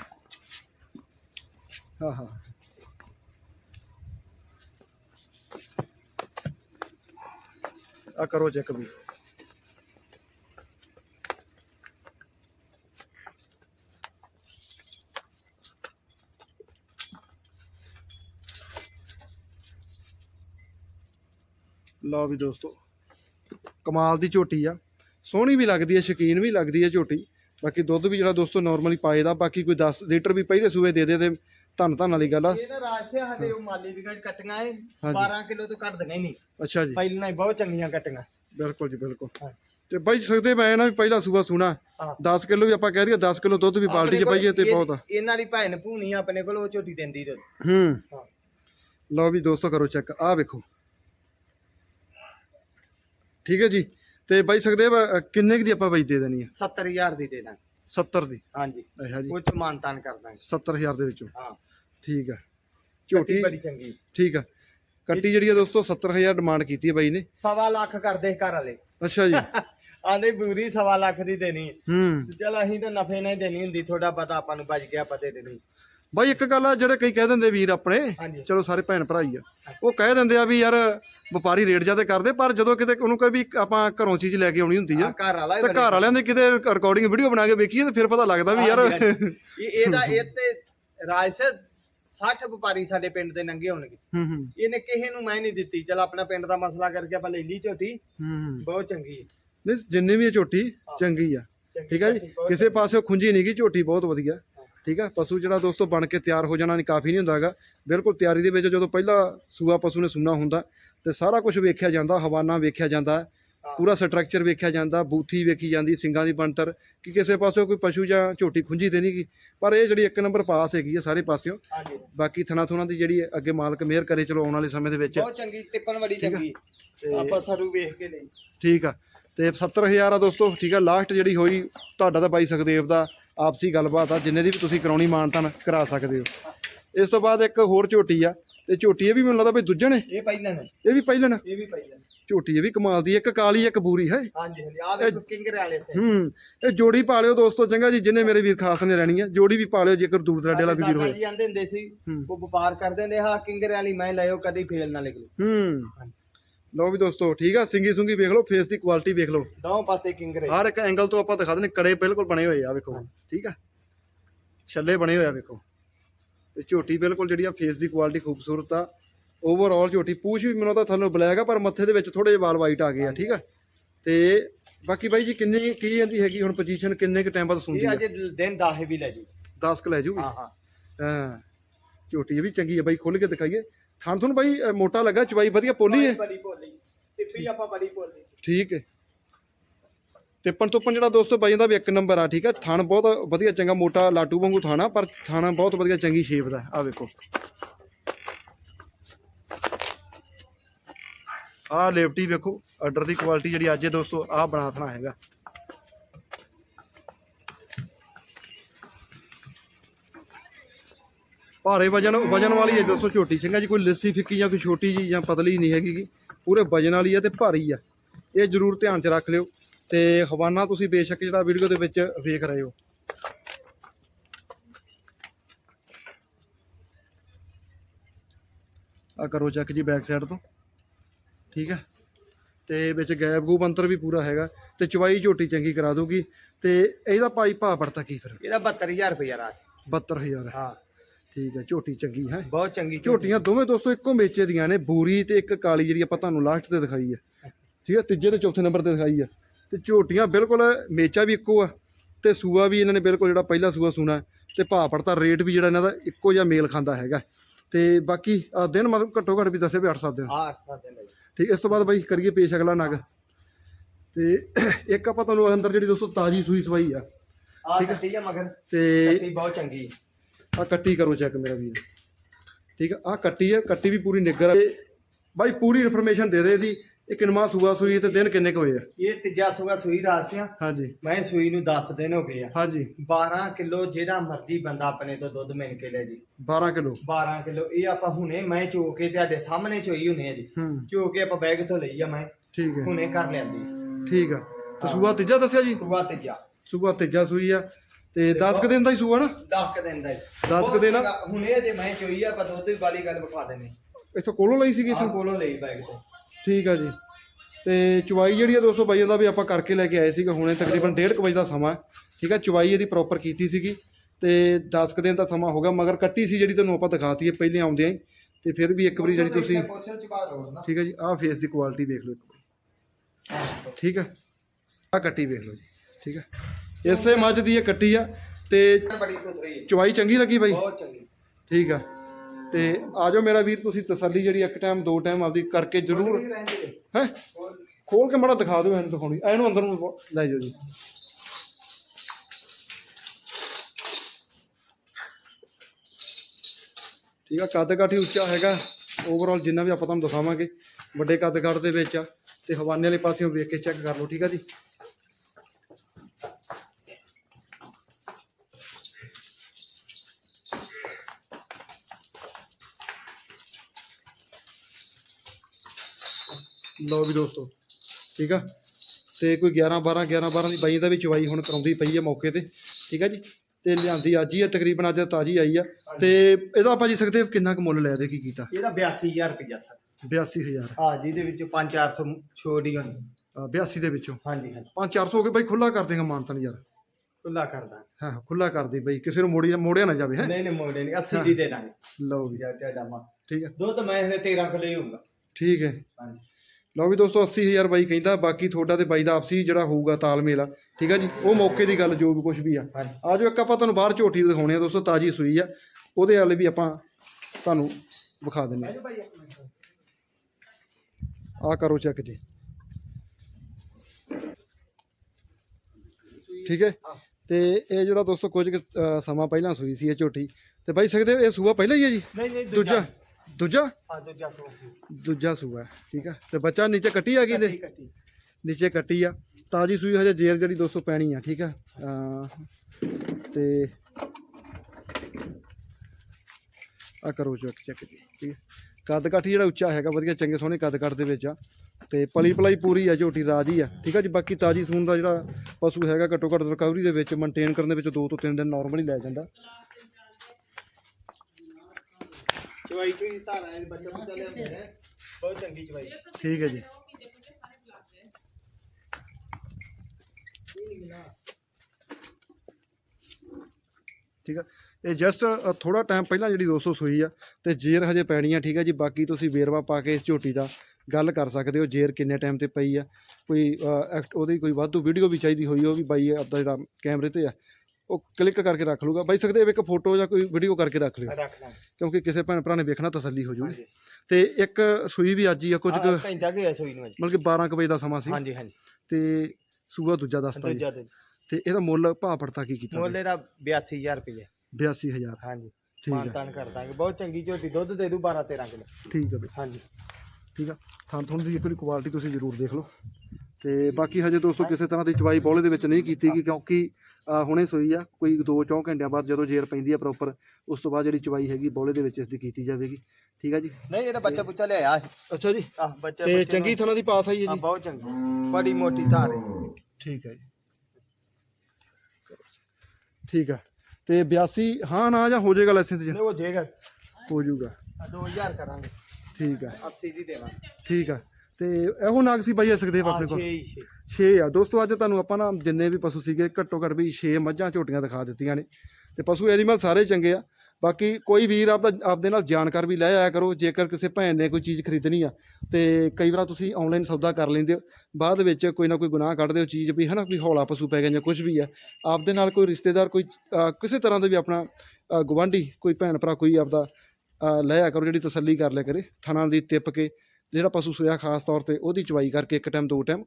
ਹਾਂ ਹਾਂ। ਆ ਕਰੋ ਚੈੱਕ ਵੀ। ਲਓ ਵੀ ਦੋਸਤੋ, ਕਮਾਲ ਦੀ ਝੋਟੀ ਆ। ਸੋਹਣੀ ਵੀ ਲੱਗਦੀ ਹੈ ਸ਼ਕੀਨ ਵੀ ਲੱਗਦੀ ਹੈ ਝੋਟੀ। ਬਾਕੀ ਦੁੱਧ ਵੀ ਜਿਹੜਾ ਦੋਸਤੋ ਨਾਰਮਲੀ ਪਾਏ ਦਾ, ਬਾਕੀ ਕੋਈ 10 ਲੀਟਰ ਵੀ ਪਹਿਲੇ ਸੂਏ ਦੇ ਦੇ ਤੇ ਧੰਨ ਧੰਨ ਵਾਲੀ ਗੱਲ ਆ। ਇਹ ਨਾ ਰਾਜ ਸੇ ਸਾਡੇ ਉਹ ਮਾਲੀ ਦੀ ਕੱਟੀਆਂ ਏ ਹਾਂਜੀ। 12 ਕਿਲੋ ਤੋਂ ਘੱਟ ਦੀਆਂ ਹੀ ਨਹੀਂ। ਅੱਛਾ ਜੀ। ਪਹਿਲਾਂ ਹੀ ਬਹੁਤ ਚੰਗੀਆਂ ਕੱਟੀਆਂ। ਬਿਲਕੁਲ ਜੀ ਬਿਲਕੁਲ। ਹਾਂ। ਤੇ ਬਾਈ ਸਕਦੇ ਮੈਂ ਨਾ ਵੀ ਪਹਿਲਾ ਸੂਆ ਸੁਣਾ। ਹਾਂ। 10 ਕਿਲੋ ਵੀ ਆਪਾਂ ਕਹਿ ਦਈਏ 10 ਕਿਲੋ ਦੁੱਧ ਵੀ ਬਾਲਟੀ 'ਚ ਕੋਲ ਪਾਈਏ ਤੇ ਇਹ- ਬਹੁਤ ਆ। ਇਹਨਾਂ ਦੀ ਭੈਣ ਭੂਣੀ ਆਪਣੇ ਕੋਲ ਉਹ ਝੋਟੀ ਦਿੰਦੀ ਦੁੱਧ। ਹੂੰ। ਹਾਂ। ਲਓ ਵੀ ਦੋਸਤੋ ਕਰੋ ਚੈੱਕ। ਆਹ ਵੇਖੋ। ਠੀਕ ਹੈ ਜੀ। ਤੇ ਬਾਈ ਸੁਖਦੇਵ ਅ, ਕਿੰਨੇ ਕੁ ਦੀ ਆਪਾਂ ਬਾਈ ਦੇ ਦੇਣੀ ਹੈ 70000 ਦੀ ਦੇ ਦਾਂ 70 ਦੀ। ਹਾਂਜੀ। ਅੱਛਾ ਜੀ। ਉਹ ਚ ਮਾਨਤਾਨ ਕਰ ਦਾਂਗੇ 70000 ਦੇ ਵਿੱਚੋਂ। ਹਾਂ। ਠੀਕ ਆ। ਝੋਟੀ ਝੋਟੀ ਬੜੀ ਚੰਗੀ। ਠੀਕ ਆ। ਕੱਟੀ ਜਿਹੜੀ ਆ ਦੋਸਤੋ 70000 ਡਿਮਾਂਡ ਕੀਤੀ ਹੈ ਬਾਈ ਨੇ। ਸਵਾ ਲੱਖ ਕਰਦੇ ਘਰ ਵਾਲੇ। ਅੱਛਾ ਜੀ। ਆਂਦੇ ਬੂਰੀ ਸਵਾ ਲੱਖ ਦੀ ਦੇਣੀ ਹੂੰ। ਚਲ ਅਸੀਂ ਤਾਂ ਨਫੇ ਨਾਲ ਹੀ ਦੇਣੀ ਹੁੰਦੀ ਥੋੜਾ ਪਤਾ ਆਪਾਂ ਨੂੰ ਬਚ ਗਿਆ ਪਤੇ ਦੇਣੀ ਬਾਈ ਇੱਕ ਗੱਲ ਆ ਜਿਹੜੇ ਕਈ ਕਹਿ ਦਿੰਦੇ ਵੀਰ ਆਪਣੇ ਹਾਂਜੀ। ਚਲੋ ਸਾਰੇ ਭੈਣ ਭਰਾ ਹੀ ਆ। ਉਹ ਕਹਿ ਦਿੰਦੇ ਆ ਵੀ ਯਾਰ ਵਪਾਰੀ ਰੇਟ ਜ਼ਿਆਦਾ ਕਰਦੇ ਪਰ ਜਦੋਂ ਕਿਤੇ ਉਹਨੂੰ ਕਹੇ ਵੀ ਆਪਾਂ ਘਰੋਂ ਚੀਜ਼ ਲੈ ਕੇ ਆਉਣੀ ਹੁੰਦੀ ਆ ਆਹ ਘਰ ਵਾਲਾ ਹੀ ਤੇ ਘਰ ਵਾਲਿਆਂ ਦੇ ਕਿਤੇ ਰਿਕਾਰਡਿੰਗ ਵੀਡੀਓ ਬਣਾ ਕੇ ਵੇਖੀਏ ਤੇ ਫਿਰ ਪਤਾ ਲੱਗਦਾ ਵੀ ਯਾਰ ਹਾਂਜੀ, ਹਾਂਜੀ। ਇਹ ਇਹਦਾ ਇਹ ਤੇ ਰਾਜ ਸੇ 60 ਵਪਾਰੀ ਸਾਡੇ ਪਿੰਡ ਦੇ ਨੰਗੇ ਹੋਣਗੇ। ਹੂੰ ਹੂੰ। ਇਹਨੇ ਕਿਸੇ ਨੂੰ ਮੈਂ ਨਹੀਂ ਦਿੱਤੀ। ਚਲ ਆਪਣਾ ਪਿੰਡ ਦਾ ਮਸਲਾ ਕਰਕੇ ਆਪਾਂ ਲੈ ਲਈ ਝੋਟੀ। ਹੂੰ ਬਹੁਤ ਚੰਗੀ ਹੈ। ਨਹੀਂ ਜਿੰਨੇ ਵੀ ਇਹ ਝੋਟੀ ਚੰਗੀ ਆ। ਠੀਕ ਹੈ ਜੀ? ਕਿਸੇ ਪਾਸੇ ਖੁੰਝੀ ਨਹੀਂ ਗਈ ਝੋਟੀ ਬਹੁਤ ਵਧੀਆ। ਠੀਕ ਆ? ਪਸ਼ੂ ਜਿਹੜਾ ਦੋਸਤੋ ਬਣ ਕੇ ਤਿਆਰ ਹੋ ਜਾਣਾ ਨਹੀਂ ਕਾਫੀ ਨਹੀਂ ਹੁੰਦਾਗਾ ਬਿਲਕੁਲ ਤਿਆਰੀ ਦੇ ਵਿੱਚ ਜਦੋਂ ਪਹਿਲਾ ਸੂਆ ਪਸ਼ੂ ਨੇ ਸੁਣਾ ਹੁੰਦਾ ਤੇ ਸਾਰਾ ਕੁਝ ਵੇਖਿਆ ਜਾਂਦਾ ਹਵਾਨਾ ਵੇਖਿਆ ਜਾਂਦਾ। ਪੂਰਾ ਸਟਰਕਚਰ ਵੇਖਿਆ ਜਾਂਦਾ ਬੂਥੀ ਵੇਖੀ ਜਾਂਦੀ ਸਿੰਗਾਂ ਦੀ ਬਣਤਰ ਕਿ ਕਿਸੇ ਪਾਸੇ ਕੋਈ ਪਸ਼ੂ ਜਾਂ ਝੋਟੀ ਖੁੰਝੀ ਤੇ ਨਹੀਂ ਗੀ ਪਰ ਇਹ ਜਿਹੜੀ ਇੱਕ ਨੰਬਰ ਪਾਸ ਹੈਗੀ ਆ ਸਾਰੇ ਪਾਸਿਓਂ ਹਾਂਜੀ। ਬਾਕੀ ਥਣਾ ਥੁਣਾ ਦੀ ਜਿਹੜੀ ਅੱਗੇ ਮਾਲਕ ਮਿਹਰ ਕਰੇ ਚਲੋ ਆਉਣ ਵਾਲੇ ਸਮੇਂ ਦੇ ਵਿੱਚ। ਬਹੁਤ ਚੰਗੀ ਟਿੱਪਣ ਬੜੀ ਚੰਗੀ ਤੇ- ਆਪਾਂ ਸਰੂ ਵੇਖ ਕੇ ਲਈ। ਠੀਕ ਆ। ਤੇ 70000 ਆ ਦੋਸਤੋ ਠੀਕ ਆ ਲਾਸਟ ਜਿਹੜੀ ਹੋਈ ਤੁਹਾਡਾ ਤਾਂ ਬਾਈ ਸੁਖਦੇਵ ਦਾ ਆਪਸੀ ਗੱਲਬਾਤ ਆ ਜਿੰਨੇ ਦੀ ਵੀ ਤੁਸੀਂ ਕਰਾਉਣੀ ਮਾਨਤਾਨ ਕਰਾ ਸਕਦੇ ਹੋ। ਇਸ ਤੋਂ ਬਾਅਦ ਇੱਕ ਹੋਰ ਝੋਟੀ ਆ ਤੇ ਝੋਟੀ ਇਹ ਵੀ ਮੈਨੂੰ ਲੱਗਦਾ ਬਈ ਦੂਜੇ ਨੇ? ਇਹ ਪਹਿਲਾਂ ਨੇ। ਇਹ ਵੀ ਪਹਿਲਣ ਇਹ ਵੀ ਪਹਿਲਾਂ ਨੇ। ਝੋਟੀ ਇਹ ਵੀ ਕਮਾਲ ਦੀ ਇੱਕ ਕਾਲੀ ਇੱਕ ਬੂਰੀ ਹੈ। ਹਾਂਜੀ ਹਾਂਜੀ ਆ ਵੇਖੋ ਕਿੰਗਰ ਵਾਲੇ ਸੇ। ਹੂੰ ਇਹ ਜੋੜੀ ਪਾ ਲਿਓ ਦੋਸਤੋ ਚੰਗਾ ਜੀ ਜਿੰਨੇ ਮੇਰੇ ਵੀਰ ਖਾਸ ਨੇ ਲੈਣੀ ਆ ਜੋੜੀ ਵੀ ਪਾ ਲਿਓ ਜੇਕਰ ਦੂਰ ਦਰਾਡੇ ਵਾਲਾ ਵੀਰ ਹੋਏ। ਜੀ ਆਂਦੇ ਹੁੰਦੇ ਸੀ। ਉਹ ਵਪਾਰ ਕਰਦੇ ਹੁੰਦੇ ਹਾਂ ਕਿੰਗਰ ਵਾਲੀ ਮੈਂ ਲਿਓ ਕਦੀ ਫੇਲ ਨਾ ਨਿਕਲੂ। ਹੂੰ। ਲਓ ਵੀ ਦੋਸਤੋ ਠੀਕ ਆ ਸਿੰਗੀ ਸੁੰਗੀ ਵੇਖ ਲਓ ਫੇਸ ਦੀ ਕੁਆਲਿਟੀ ਵੇਖ ਲਓ। ਦੋਵੇਂ ਪਾਸੇ ਕਿੰਗਰ ਹਰ ਇੱਕ ਐਂਗਲ ਤੋਂ ਆਪਾਂ ਦਿਖਾ ਦਿੰਦੇ ਕੜੇ ਬਿਲਕੁਲ ਬਣੇ ਹੋਏ ਆ ਵੇਖੋ ਠੀਕ ਆ। ਛੱਲੇ ਬਣੇ ਹੋਏ ਆ ਵੇਖੋ। ਤੇ ਝੋਟੀ ਬਿਲਕੁਲ ਜਿਹੜੀ ਆ ਫੇਸ ਦੀ ਕੁਆਲਿਟੀ ਖੂਬਸੂਰਤ ਆ। ਓਵਰਆਲ ਝੋਟੀ ਪੂਛ ਵੀ ਮੈਨੂੰ ਤਾਂ ਥੱਲੋਂ ਬਲੈਕ ਆ ਪਰ ਮੱਥੇ ਦੇ ਵਿੱਚ ਥੋੜੇ ਜਿਹੇ ਵਾਲ ਵਾਈਟ ਆ ਗਏ ਆ ਠੀਕ ਆ? ਤੇ ਬਾਕੀ ਬਾਈ ਜੀ ਕਿੰਨੀ ਕੀ ਜਾਂਦੀ ਹੈਗੀ ਹੁਣ ਪੋਜੀਸ਼ਨ ਕਿੰਨੇ ਕੁ ਟਾਈਮ ਬਾਅਦ ਸੁਣਦੀ ਇਹ ਆ? ਅਜੇ ਦਿਨ ਦਾਹੇ ਵੀ ਲੈ ਜੂ 10 ਕ ਲੈ ਜੂਗੀ? ਹਾਂ ਹਾਂ। ਹਾਂ। ਝੋਟੀ ਇਹ ਵੀ ਚੰਗੀ ਆ ਬਾਈ ਖੁੱਲ ਕੇ ਦਿਖਾਈਏ। ਥਣ ਤੁਹਾਨੂੰ ਬਾਈ ਮੋਟਾ ਲੱਗਾ ਚਵਾਈ ਵਧੀਆ ਪੋਲੀ ਹੈ ਬੜੀ ਬੋਲੀ ਟਿੱਪੀ ਆਪਾਂ ਬੜੀ ਬੋਲੀ ਠੀਕ ਹੈ ਤਿੱਪਣ ਤੁੱਪਣ ਜਿਹੜਾ ਦੋਸਤੋ ਬਾਈ ਦਾ ਵੀ ਇੱਕ ਨੰਬਰ ਆ ਠੀਕ ਹੈ ਥਣ ਬਹੁਤ ਵਧੀਆ ਚੰਗਾ ਮੋਟਾ ਲਾਟੂ ਵਾਂਗੂ ਥਾਣਾ ਪਰ ਥਾਣਾ ਬਹੁਤ ਵਧੀਆ ਚੰਗੀ ਸ਼ੇਪ ਦਾ ਆ ਵੇਖੋ। ਆਹ ਲੇਵਟੀ ਵੇਖੋ ਆਰਡਰ ਦੀ ਕੁਆਲਿਟੀ ਜਿਹੜੀ ਅੱਜ ਇਹ ਦੋਸਤੋ, ਆਹ ਬਣਾ ਹੈਗਾ। ਭਾਰੇ ਵਜਨ ਵਜਨ ਵਾਲੀ ਹੈ ਦੋਸਤੋ ਛੋਟੀ ਚੰਗਾ ਜੀ, ਕੋਈ ਲੱਸੀ ਫਿੱਕੀ ਜਾਂ ਕੋਈ ਛੋਟੀ ਜੀ ਜਾਂ ਪਤਲੀ ਨਹੀਂ ਹੈਗੀ ਗੀ। ਪੂਰੇ ਵਜਨ ਵਾਲੀ ਹੈ ਤੇ ਭਾਰੀ ਆ। ਇਹ ਜ਼ਰੂਰ ਧਿਆਨ 'ਚ ਰੱਖ ਲਿਓ ਤੇ ਹਵਾਨਾ ਤੁਸੀਂ ਬੇਸ਼ੱਕ ਜਿਹੜਾ ਵੀਡੀਓ ਦੇ ਵਿੱਚ ਵੇਖ ਰਹੇ ਹੋ। ਆ ਕਰੋ ਚੈੱਕ ਜੀ ਬੈਕ ਸਾਈਡ ਤੋਂ। ਠੀਕ ਹੈ। ਤੇ ਵਿੱਚ ਗੈਪ ਗੂਪ ਅੰਤਰ ਵੀ ਪੂਰਾ ਹੈਗਾ। ਤੇ ਚਵਾਈ ਝੋਟੀ ਚੰਗੀ ਕਰਾ ਦੂਗੀ ਤੇ ਇਹਦਾ ਭਾਈ ਭਾਅ ਪੜਤਾ ਕੀ ਫਿਰ? ਇਹਦਾ 72000 ਰੁਪਇਆ ਰਾਜ। 72000 ਹਾਂ। ਠੀਕ ਹੈ ਝੋਟੀ ਚੰਗੀ ਹੈ। ਬਹੁਤ ਚੰਗੀ ਝੋਟੀ। ਝੋਟੀਆਂ ਦੋਵੇਂ ਦੋਸਤੋ ਇੱਕੋ ਮੇਚੇ ਦੀਆਂ ਨੇ। ਬੂਰੀ ਤੇ ਇੱਕ ਕਾਲੀ ਜਿਹੜੀ ਆਪਾਂ ਤੁਹਾਨੂੰ ਲਾਸਟ ਤੇ ਦਿਖਾਈ ਹੈ। ਠੀਕ ਹੈ ਤੀਜੇ ਤੇ ਚੌਥੇ ਨੰਬਰ ਤੇ ਦਿਖਾਈ ਹੈ। ਤੇ ਝੋਟੀਆਂ ਬਿਲਕੁਲ ਮੇਚਾ ਵੀ ਇੱਕੋ ਆ। ਤੇ ਸੂਆ ਵੀ ਇਹਨਾਂ ਨੇ ਬਿਲਕੁਲ ਜਿਹੜਾ ਪਹਿਲਾ ਸੂਆ ਸੂਣਾ ਤੇ ਭਾਅ ਪੜਤਾ ਰੇਟ ਵੀ ਜਿਹੜਾ ਇਹਨਾਂ ਦਾ ਇੱਕੋ ਜਿਹਾ ਮੇਲ ਖਾਂਦਾ ਹੈਗਾ। ਤੇ ਬਾਕੀ ਦਿਨ ਮਤਲਬ ਘੱਟੋ ਘੱਟ ਵੀ ਦੱਸੇ ਵੀ 8-7 ਦਿਨ। ਹਾਂ ਅੱਠ ਦਿਨ। ਲੈ ਜੂ ਠੀਕ ਇਸ ਤੋਂ ਬਾਅਦ ਬਾਈ ਕਰੀਏ ਪੇਸ਼ ਅਗਲਾ ਨਗ। ਤੇ ਇੱਕ ਆਪਾਂ ਤੁਹਾਨੂੰ ਅੰਦਰ ਜਿਹੜੀ ਦੋਸਤੋ ਤਾਜੀ ਸੂਈ ਸਵਾਈ ਆ ਆ ਕੱਟੀ ਆ ਮਗਰ। ਤੇ ਕੱਟੀ ਬਹੁਤ ਚੰਗੀ। ਆ ਕੱਟੀ ਕਰੋ ਚੈੱਕ ਮੇਰਾ ਵੀਰ। ਠੀਕ ਆ ਆ ਕੱਟੀ ਹੈ ਕੱਟੀ ਵੀ ਪੂਰੀ ਨਿੱਗਰ ਹੈ ਬਾਈ ਪੂਰੀ ਇਨਫੋਰਮੇਸ਼ਨ ਦੇ ਦੇ ਇਹਦੀ। ਇਹ ਕਿੰਨਵਾਂ ਸੂਆ ਸੂਈ ਤੇ ਦਿਨ ਕਿੰਨੇ ਕੁ ਹੋਏ ਆ? ਇਹ ਤੀਜਾ ਸੂਆ ਸੂਈ ਰਾਜ ਸਿਆ ਹਾਂਜੀ। ਮੈਂ ਸੂਈ ਨੂੰ 10 ਦਿਨ ਹੋ ਗਏ ਆ। ਹਾਂਜੀ। 12 ਕਿਲੋ ਜਿਹੜਾ ਮਰਜ਼ੀ ਬੰਦਾ ਆਪਣੇ ਤੋਂ ਦੁੱਧ ਮਿਲ ਕੇ ਲੈ ਜੀ। 12 ਕਿਲੋ? 12 ਕਿਲੋ। ਇਹ ਆਪਾਂ ਹੁਣੇ ਮੈਂ ਚੋ ਕੇ ਤੁਹਾਡੇ ਸਾਹਮਣੇ ਚੋਈ ਹੁਣੇ ਆ ਜੀ। ਹੂੰ। ਚੋ ਕੇ ਆਪਾਂ ਬੈਗ ਤੋਂ ਲਈ ਆ ਮੈਂ। ਠੀਕ ਹੈ। ਹੁਣੇ ਕਰ ਲਿਆਂਦੀ। ਠੀਕ ਆ। ਤੇ ਸੂਆ ਤੀਜਾ ਦੱਸਿਆ ਜੀ? ਸੂਆ ਤੀਜਾ। ਸੂਆ ਤੀਜਾ ਸੂਈ ਆ। ਤੇ 10 ਕੁ ਦਿਨ ਦਾ ਹੀ ਸੂਆ ਨਾ? 10 ਕ ਦਿਨ ਦਾ ਜੀ। ਦਸ ਕੁ ਦਿਨ ਆ? ਹੁਣੇ ਜੇ ਮੈਂ ਚੋਈ ਆ ਆਪਾਂ ਦੁੱਧ ਵਾਲੀ ਗੱਲ ਵਿਖਾ ਦਿੰਨੇ ਇੱਥੋਂ ਕੋਲੋਂ ਲਈ ਸੀਗੀ ਆ ਇੱਥੋਂ ਕੋਲੋਂ ਲਈ ਬੈਗ ਤੋਂ। ਠੀਕ ਆ ਜੀ। ਤੇ ਚੁਵਾਈ ਜਿਹੜੀ ਆ 200 ਬਾਈ ਦਾ ਵੀ ਆਪਾਂ ਕਰਕੇ ਲੈ ਕੇ ਆਏ ਸੀਗੇ। ਹੁਣੇ ਤਕਰੀਬਨ 1.5 ਵਜੇ ਦਾ ਸਮਾਂ। ਠੀਕ ਆ ਚੁਵਾਈ ਇਹਦੀ ਪ੍ਰੋਪਰ ਕੀਤੀ ਸੀਗੀ। ਤੇ 10 ਕੁ ਦਿਨ ਦਾ ਸਮਾਂ ਹੋ ਗਿਆ ਮਗਰ ਕੱਟੀ ਸੀ ਜਿਹੜੀ ਤੁਹਾਨੂੰ ਆਪਾਂ ਦਿਖਾਤੀ ਹੈ ਪਹਿਲੇ ਆਉਂਦਿਆਂ ਹੀ ਤੇ ਫਿਰ ਵੀ ਇੱਕ ਵਾਰੀ ਜਿਹੜੀ ਤੁਸੀਂ ਠੀਕ ਹੈ ਜੀ ਆਹ ਫੇਸ ਦੀ ਕੁਆਲਿਟੀ ਦੇਖ ਲਓ ਇੱਕ ਵਾਰੀ। ਠੀਕ ਹੈ ਆਹ ਕੱਟੀ ਵੇਖ ਲਓ ਜੀ। ਠੀਕ ਹੈ ਇਸੇ ਮੱਝ ਦੀ ਇਹ ਕੱਟੀ ਆ। ਤੇ ਚੁਵਾਈ ਚੰਗੀ ਲੱਗੀ ਬਾਈ? ਬਹੁਤ ਚੰਗੀ। ਠੀਕ ਆ। ਤੇ ਆਜੋ ਮੇਰਾ ਵੀਰ ਤੁਸੀਂ ਤਸੱਲੀ ਜਿਹੜੀ ਇੱਕ ਟਾਈਮ ਦੋ ਟਾਈਮ ਆਪਦੀ ਕਰਕੇ ਜ਼ਰੂਰ। ਹੈ? ਖੋਲ ਕੇ ਮਾੜਾ ਦਿਖਾ ਦਿਓ ਇਹਨੂੰ ਦਿਖਾਉਣੀ। ਇਹਨੂੰ ਅੰਦਰ ਨੂੰ ਲੈ ਜਾਓ ਜੀ। ਠੀਕ ਆ ਕੱਦ ਕਾਠੀ ਉੱਚਾ ਹੈਗਾ। ਓਵਰਆਲ ਜਿੰਨਾ ਵੀ ਆਪਾਂ ਤੁਹਾਨੂੰ ਦਿਖਾਵਾਂਗੇ ਵੱਡੇ ਕੱਦ ਕੱਦ ਦੇ ਵਿੱਚ ਆ। ਤੇ ਹਵਾਨੇ ਵਾਲੇ ਪਾਸਿਓਂ ਵੇਖ ਕੇ ਚੈੱਕ ਕਰ ਲਓ ਠੀਕ ਆ ਜੀ? ਲਓ ਵੀ ਦੋਸਤੋ ਠੀਕ ਆ? ਤੇ ਕੋਈ 11 12 11 12 ਦੀ ਬਾਈ ਦਾ ਵੀ ਚਵਾਈ ਹੁਣ ਕਰਾਉਂਦੀ ਪਈ ਹੈ ਮੌਕੇ ਤੇ ਠੀਕ ਆ ਜੀ? ਤੇ ਲਿਆਂਦੀ ਅੱਜ ਹੀ ਆ ਤਕਰੀਬਨ ਅੱਜ ਤਾਜੀ ਆਈ ਆ। ਤੇ ਇਹਦਾ ਆਪਾਂ ਜੀ ਸਕਦੇ ਕਿੰਨਾ ਕੁ ਮੁੱਲ ਲੈ ਦੇ ਕੀ ਕੀਤਾ? ਇਹਦਾ 82000 ਰੁਪਇਆ ਸਰ। 82000 ਹਾਂ ਜਿਹਦੇ ਵਿੱਚ 5-400 ਛੋਟ ਹੀ ਹੁੰਦੀ ਅ, 82 ਦੇ ਵਿੱਚੋਂ। ਹਾਂਜੀ ਹਾਂਜੀ। 5-400 ਹੋ ਗਏ ਬਾਈ ਖੁੱਲਾ ਕਰ ਦੇਗਾ ਮਾਨਤਨ ਯਾਰ। ਖੁੱਲਾ ਕਰਦਾ ਹਾਂ ਖੁੱਲਾ ਕਰ ਦੇ ਬਾਈ ਕਿਸੇ ਨੂੰ ਮੋੜੀ ਮੋੜਿਆ ਨਾ ਜਾਵੇ ਹੈ? ਨਹੀਂ ਨਹੀਂ ਮੋੜੇ ਨਹੀਂ 80 ਦੀ ਦੇ ਦਾਂਗੇ। ਲਓ ਵੀ। ਜਾ ਤੁਹਾਡਾ ਮਾ ਠੀਕ ਹੈ ਦੁੱਧ ਮੈਂ ਇਹਨੇ 13 ਕਿਲੋ ਹੀ ਹੋਊਗਾ। ਠੀਕ ਹੈ। ਹਾਂਜੀ। ਲਓ ਵੀ ਦੋਸਤੋ 80000 ਬਾਈ ਕਹਿੰਦਾ ਬਾਕੀ ਤੁਹਾਡਾ ਤੇ ਬਾਈ ਦਾ ਆਪਸੀ ਜਿਹੜਾ ਹੋਊਗਾ ਤਾਲਮੇਲ ਆ। ਠੀਕ ਆ ਜੀ? ਉਹ ਮੌਕੇ ਦੀ ਗੱਲ ਜੋ ਵੀ ਕੁਝ ਵੀ ਆ। ਜਾਓ ਇੱਕ ਆਪਾਂ ਤੁਹਾਨੂੰ ਬਾਹਰ ਝੋਟੀ ਦਿਖਾਉਣੇ ਆ ਦੋਸਤੋ ਤਾਜੀ ਸੂਈ ਆ। ਉਹਦੇ ਵਾਲੇ ਵੀ ਆਪਾਂ ਤੁਹਾਨੂੰ ਵਿਖਾ ਦਿੰਨੇ ਆ। ਕਰੋ ਚੈੱਕ ਜੀ। ਠੀਕ ਹੈ। ਤੇ ਇਹ ਜਿਹੜਾ ਦੋਸਤੋ ਕੁਝ ਸਮਾਂ ਪਹਿਲਾਂ ਸੂਈ ਸੀ ਇਹ ਝੋਟੀ। ਤੇ ਬਾਈ ਸਕਦੇ ਇਹ ਸੂਆ ਪਹਿਲਾਂ ਹੀ ਹੈ ਜੀ? ਨਹੀਂ ਨਹੀਂ ਦੂਜਾ? ਦੂਜਾ? ਹਾਂ ਦੂਜਾ ਸੂਆ ਦੂਜਾ ਸੂਆ ਹੈ, ਠੀਕ ਆ। ਤੇ ਬੱਚਾ ਨੀਚੇ ਕੱਟੀ ਆ ਗਈ ਕੱਟੀ ਕੱਟੀ। ਨੀਚੇ ਕੱਟੀ ਆ। ਤਾਜੀ ਸੂਈ ਹਜੇ ਜੇਰ ਜਿਹੜੀ 200 ਪੈਣੀ ਆ ਠੀਕ ਆ। ਅਮ ਤੇ ਆ ਕਰੋ ਚੈੱਕ ਚੈੱਕ ਜੀ ਠੀਕ ਹੈ ਕੱਦ ਕੱਠ ਜਿਹੜਾ ਉੱਚਾ ਹੈਗਾ ਵਧੀਆ ਚੰਗੇ ਸੋਹਣੇ ਕੱਦ ਕੱਟ ਦੇ ਵਿੱਚ ਆ। ਤੇ ਪਲੀ ਪਲਾਈ ਪੂਰੀ ਆ ਝੋਟੀ ਰਾਜੀ ਆ ਠੀਕ ਆ ਜੀ। ਬਾਕੀ ਤਾਜੀ ਸੂਨ ਦਾ ਜਿਹੜਾ ਪਸ਼ੂ ਹੈਗਾ ਘੱਟੋ ਘੱਟ ਰਿਕਵਰੀ ਦੇ ਵਿੱਚ ਮੇਨਟੇਨ ਕਰਨ ਦੇ ਵਿੱਚ 2 ਤੋਂ 3 ਦਿਨ ਨਾਰਮਲੀ ਲੈ ਜਾਂਦਾ। ਚਵਾਈ ਕੋਈ ਧਾਰਾ ਇਹ ਬੱਚਾ ਬੱਚਾ ਲਿਆਂਦੇ ਹੈ। ਬਹੁਤ ਚੰਗੀ ਚਵਾਈ। ਠੀਕ ਹੈ ਜੀ। ਠੀਕ ਹੈ ਇਹ ਜਸਟ ਥੋੜਾ ਟਾਈਮ ਪਹਿਲਾਂ ਜਿਹੜੀ 200 ਸੂਈ ਆ, ਤੇ ਜੇਰ ਹਜੇ ਪੈਣੀ ਆ ਠੀਕ ਹੈ ਜੀ। ਬਾਕੀ ਤੁਸੀਂ ਵੇਰਵਾ ਪਾ ਕੇ ਇਸ ਝੋਟੀ ਦਾ ਗੱਲ ਕਰ ਸਕਦੇ ਹੋ, ਜੇਰ ਕਿੰਨੇ ਟਾਈਮ ਤੇ ਪਈ ਆ। ਕੋਈ ਐਕਟ ਉਹਦੀ ਕੋਈ ਵਾਧੂ ਵੀਡੀਓ ਵੀ ਚਾਹੀਦੀ ਹੋਈ ਉਹ ਵੀ ਬਾਈ ਆਪਦਾ ਜਿਹੜਾ ਕੈਮਰੇ ਤੇ ਆ। ਉਹ ਕਲਿੱਕ ਕਰਕੇ ਰੱਖ ਲੂਗਾ ਬਾਈ ਸਕਦੇ ਇੱਕ ਫੋਟੋ ਜਾਂ ਕੋਈ ਵੀਡੀਓ ਕਰਕੇ ਰੱਖ ਲਿਓ। ਰੱਖ ਲਾਂ ਕਿਉਂਕਿ ਕਿਸੇ ਭੈਣ ਭਰਾ ਨੇ ਵੇਖਣਾ ਤਸੱਲੀ ਹੋ ਜੂਗੀ ਹਾਂਜੀ। ਤੇ ਇੱਕ ਸੂਈ ਵੀ ਅੱਜ ਹੀ ਆ ਕੁਝ ਕੁ ਆਹ ਘੰਟਾ ਗਿਆ ਸੋਈ ਨੂੰ ਅੱਜ। ਮਤਲਬ ਕਿ 12 ਕੁ ਵਜੇ ਦਾ ਸਮਾਂ ਸੀ। ਹਾਂਜੀ ਹਾਂਜੀ। ਤੇ ਸੂਆ ਦੂਜਾ ਦੱਸਤਾ ਜੀ ਦੂਜਾ ਤੇ ਇਹਦਾ ਮੁੱਲ ਭਾਅ ਪੜਤਾ ਕੀ ਕੀਤਾ ਮੁੱਲ ਇਹਦਾ 82000 ਰੁਪਏ 82000 ਹਾਂਜੀ। ਠੀਕ ਆ। ਮਾਨਤਾਨ ਕਰ ਦਾਂਗੇ। ਬਹੁਤ ਚੰਗੀ ਝੋਟੀ ਦੁੱਧ ਦੇ ਦੂ 12 13 ਕਿਲੋ। ਠੀਕ ਆ ਬਈ। ਹਾਂਜੀ। ਠੀਕ ਆ। ਥਾਂ ਥੁਣ ਦੀ ਇੱਕ ਵਾਰੀ ਕੁਆਲਿਟੀ ਤੁਸੀਂ ਜ਼ਰੂਰ ਦੇਖ ਲਓ। ਤੇ ਬਾਕੀ ਹਜੇ ਦੋਸਤੋ ਕਿਸੇ ਤਰ੍ਹਾਂ ਦੀ ਚਵਾਈ ਬੋਲੇ ਦੇ ਵਿੱਚ ਨਹੀਂ ਕੀਤੀ ਕਿਉਂਕਿ ਹੁਣੇ ਸੋਈ ਆ ਕੋਈ 2-4 ਘੰਟਿਆਂ ਬਾਅਦ ਜਦੋਂ ਜੇਰ ਪੈਂਦੀ ਆ ਪ੍ਰੋਪਰ ਉਸ ਤੋਂ ਬਾਅਦ ਜਿਹੜੀ ਚਵਾਈ ਹੈਗੀ ਬੋਲੇ ਦੇ ਵਿੱਚ ਇਸ ਦੀ ਕੀਤੀ ਜਾਵੇਗੀ। ਠੀਕ ਆ ਜੀ? ਨਹੀਂ ਇਹਦਾ ਬੱਚਾ ਪੁੱਛਾ ਲਿਆਇਆ ਅੱਛਾ ਜੀ। ਆਹ ਬੱਚਾ ਤੇ ਬੱਚੇ ਚੰਗੀ ਥਾਂ ਦੀ ਪਾਸ ਆਈ ਹੈ ਹਾਂ ਜੀ ਬਹੁਤ ਚੰਗੀ। ਬੜੀ ਮੋਟੀ ਧਾਰ ਹੈ। ਠੀਕ ਹੈ ਜੀ। ਠੀਕ ਆ। ਤੇ 82 ਹਾਂ ਨਾ ਜਾਂ ਹੋ ਜਾਏਗਾ ਲਾਇਸੈਂਸ ਜੀ? ਨਹੀਂ ਉਹ ਜੇਗਾ ਹੋ ਜਾਊਗਾ। 2000 ਕਰਾਂਗੇ। ਠੀਕ ਆ। 80 ਦੀ ਦੇਵਾਂਗੇ। ਠੀਕ ਆ। ਤੇ ਇਹੋ ਨਾਗ ਸੀ ਬਾਈ ਸਕਦੇ ਆਪਣੇ ਕੋਲ। 6 ਹੀ 6 ਛੇ ਆ। ਦੋਸਤੋ ਅੱਜ ਤੁਹਾਨੂੰ ਆਪਾਂ ਨਾ ਜਿੰਨੇ ਵੀ ਪਸ਼ੂ ਸੀਗੇ ਘੱਟੋ ਘੱਟ ਵੀ 6 ਮੱਝਾਂ ਝੋਟੀਆਂ ਦਿਖਾ ਦਿੱਤੀਆਂ ਨੇ। ਤੇ ਪਸ਼ੂ ਐਨੀਮਲ ਸਾਰੇ ਚੰਗੇ ਆ। ਬਾਕੀ ਕੋਈ ਵੀਰ ਆਪਦਾ ਆਪਦੇ ਨਾਲ ਜਾਣਕਾਰ ਵੀ ਲੈ ਆਇਆ ਕਰੋ ਜੇਕਰ ਕਿਸੇ ਭੈਣ ਨੇ ਕੋਈ ਚੀਜ਼ ਖਰੀਦਣੀ ਆ ਤੇ ਕਈ ਵਾਰ ਤੁਸੀਂ ਆਨਲਾਈਨ ਸੌਦਾ ਕਰ ਲੈਂਦੇ ਹੋ। ਬਾਅਦ ਵਿੱਚ ਕੋਈ ਨਾ ਕੋਈ ਗੁਨਾਹ ਕੱਢਦੇ ਹੋ ਚੀਜ਼ ਵੀ ਹਨਾ? ਕੋਈ ਹੌਲਾ ਪਸ਼ੂ ਪੈ ਗਿਆ ਜਾਂ ਕੁਝ ਵੀ ਆ। ਆਪਦੇ ਨਾਲ ਕੋਈ ਰਿਸ਼ਤੇਦਾਰ ਕੋਈ ਕਿਸੇ ਤਰ੍ਹਾਂ ਦਾ ਵੀ ਆਪਣਾ ਗੁਆਂਢੀ ਕੋਈ ਭੈਣ ਭਰਾ ਕੋਈ ਆਪਦਾ ਲੈ ਆਇਆ ਕਰੋ ਜਿਹੜੀ ਤਸੱਲੀ ਕਰ ਲਿਆ ਕਰੇ। ਥਣਾ ਦੀ ਤਿੱਪ ਕੇ ਜਿਹੜਾ ਪਸ਼ੂ ਸੋਇਆ ਖਾਸ ਤੌਰ ਤੇ ਉਹਦੀ ਚਵਾਈ ਕਰਕੇ ਇੱਕ ਟਾਈਮ ਦੋ ਟਾਈਮ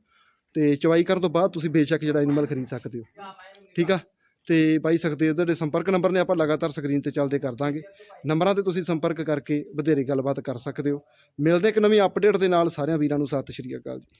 ਤੇ ਚਵਾਈ ਕਰਨ ਤੋਂ ਬਾਅਦ ਤੁਸੀਂ ਬੇਸ਼ੱਕ ਜਿਹੜਾ ਐਨੀਮਲ ਖਰੀਦ ਸਕਦੇ ਹੋ। ਠੀਕ ਆ? ਤੇ ਬਾਈ ਸਕਦੇ ਉਹਦੇ ਦੇ ਸੰਪਰਕ ਨੰਬਰ ਨੇ, ਆਪਾਂ ਲਗਾਤਾਰ ਸਕਰੀਨ ਤੇ ਚੱਲਦੇ ਕਰ ਦਾਂਗੇ। ਨੰਬਰਾਂ ਤੇ ਤੁਸੀਂ ਸੰਪਰਕ ਕਰਕੇ ਵਧੇਰੇ ਗੱਲਬਾਤ ਕਰ ਸਕਦੇ ਹੋ। ਮਿਲਦੇ ਇੱਕ ਨਵੀਂ ਅਪਡੇਟ ਦੇ ਨਾਲ। ਸਾਰਿਆਂ ਵੀਰਾਂ ਨੂੰ ਸਤਿ ਸ਼੍ਰੀ ਅਕਾਲ ਜੀ।